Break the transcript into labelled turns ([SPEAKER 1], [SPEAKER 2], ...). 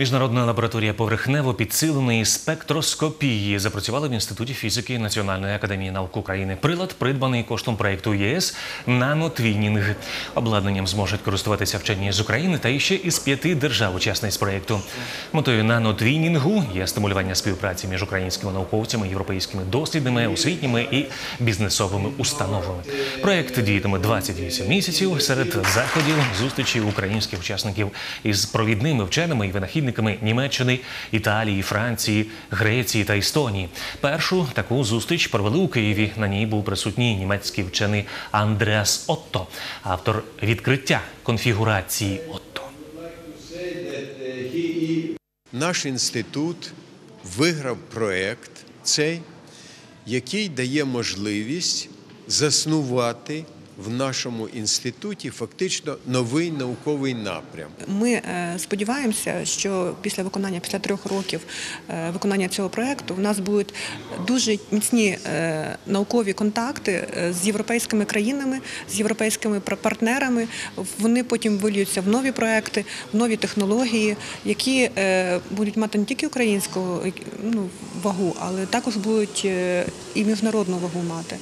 [SPEAKER 1] Міжнародна лабораторія поверхнево підсиленої спектроскопії запрацювала в Інституті фізики Національної академії наук України. Прилад придбаний коштом проєкту ЄС «Нанотвінінг». Обладнанням зможуть користуватися вчені з України та іще із п'яти держав-учасниць проєкту. Метою нанотвінінгу є стимулювання співпраці між українськими науковцями, європейськими дослідними, освітніми і бізнесовими установами. Проєкт діятиме 28 місяців. Серед заходів зустрічі українських учасників із провідними вченими і винахідниками Німеччини, Італії, Франції, Греції та Естонії. Першу таку зустріч провели у Києві. На ній був присутній німецький вчений Андреас Отто, автор відкриття конфігурації Отто.
[SPEAKER 2] Наш інститут виграв проєкт цей, який дає можливість заснувати в нашому інституті фактично новий науковий напрям.
[SPEAKER 3] Ми е, сподіваємося, що після виконання, після трьох років е, виконання цього проєкту, в нас будуть дуже міцні е, наукові контакти з європейськими країнами, з європейськими пар- партнерами. Вони потім виліються в нові проекти, в нові технології, які будуть мати не тільки українську ну, вагу, але також будуть і міжнародну вагу мати.